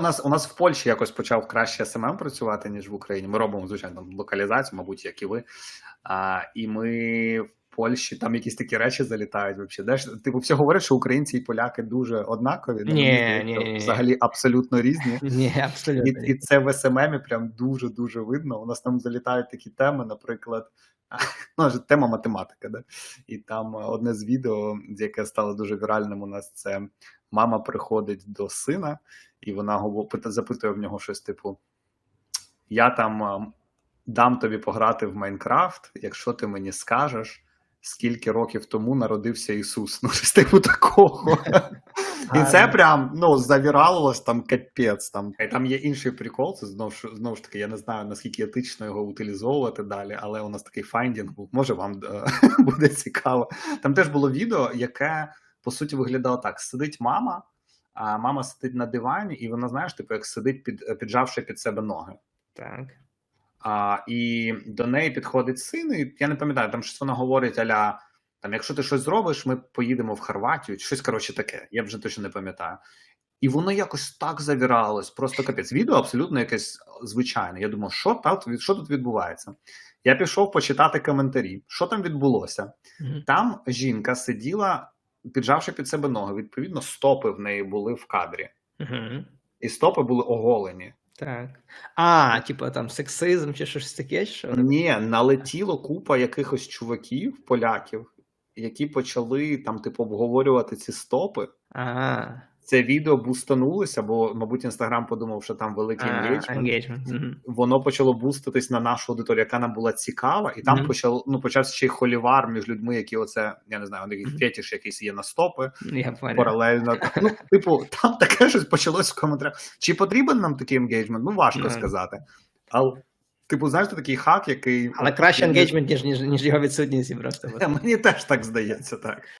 У нас у нас в Польщі якось почав краще СММ працювати, ніж в Україні. Ми робимо, звичайно, локалізацію, мабуть, як і ви. А, і ми Польщі там якісь такі речі залітають. Вообще. Де ж, типу, всі говорять, що українці і поляки дуже однакові. ну, Ні, ні, ні, ні. Взагалі абсолютно різні. Ні, абсолютно. І, і це в СММі прям дуже дуже видно. У нас там залітають такі теми, наприклад, ну, тема математика, да? і там одне з відео, яке стало дуже віральним у нас, це мама приходить до сина, і вона запитує в нього щось типу: Я там ем, дам тобі пограти в Майнкрафт, якщо ти мені скажеш. Скільки років тому народився Ісус? Ну, щось типу такого. І це прям ну завіралось там капець. Там там є інший прикол. Це знову ж знову ж таки. Я не знаю наскільки етично його утилізовувати далі, але у нас такий файндінг був. Може вам е, буде цікаво. Там теж було відео, яке по суті виглядало так: сидить мама, а мама сидить на дивані, і вона, знаєш, типу, як сидить під піджавши під себе ноги. Так. А, і до неї підходить син, і я не пам'ятаю, там щось вона говорить: аля, там, якщо ти щось зробиш, ми поїдемо в Хорватію, щось коротше таке. Я вже точно не пам'ятаю. І воно якось так завіралось, просто капець. Відео абсолютно якесь звичайне. Я думав, що тут, що тут відбувається? Я пішов почитати коментарі, що там відбулося. Мгм. Там жінка сиділа, піджавши під себе ноги. Відповідно, стопи в неї були в кадрі, Мгм. і стопи були оголені. Так. А, типу там сексизм чи щось таке, що? Ні, налетіло купа якихось чуваків, поляків, які почали там, типу, обговорювати ці стопи. Ага. Це відео бустанулося, бо, мабуть, інстаграм подумав, що там великий енгейджмент. engagement. Мгм. Воно почало буститись на нашу аудиторію, яка нам була цікава, і там Мгм. почав, ну, почався ще й холівар між людьми, які оце, я не знаю, у них фетіш якийсь є на стопи, понял. паралельно. Ну, типу, там таке щось почалось в коментарях. Чи потрібен нам такий енгейджмент? Ну, важко Ну. сказати. Але, типу, знаєш, такий хак, який. Але краще ніж, ніж, ніж його відсутність просто. Мені теж так здається, так.